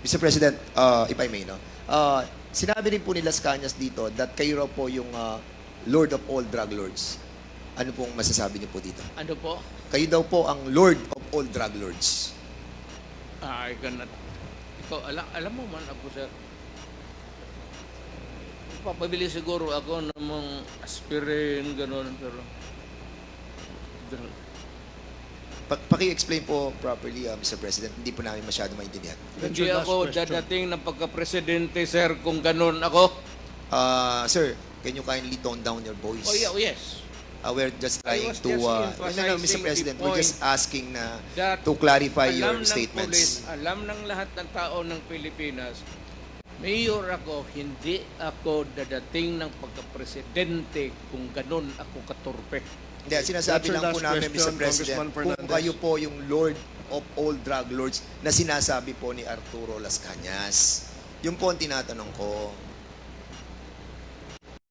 Mr. President, uh, if I may, no? Uh, sinabi rin po ni Las Cañas dito that kayo raw po yung uh, Lord of all drug lords. Ano pong masasabi niyo po dito? Ano po? Kayo daw po ang Lord of all drug lords. I cannot. Ikaw, alam, alam mo man ako, sir. Papabili siguro ako ng mga aspirin, gano'n, pero... Pa- Paki-explain po properly, uh, Mr. President. Hindi po namin masyado maintindihan. Hindi your last ako question. dadating ng pagka-presidente, sir, kung gano'n ako. Uh, sir, can you kindly tone down your voice? Oh, yeah, oh, yes. Uh, we're just I trying was to... just Uh, no, no, no, emphasizing Mr. the President, we're point just asking na That to clarify your alam ng statements. pulis, alam ng lahat ng tao ng Pilipinas, mayor ako, hindi ako dadating ng pagka-presidente kung ganun ako katurpe. Hindi, sinasabi lang po namin, Mr. President, kung kayo po yung Lord of all drug lords na sinasabi po ni Arturo Las Cañas. Yung po ang tinatanong ko.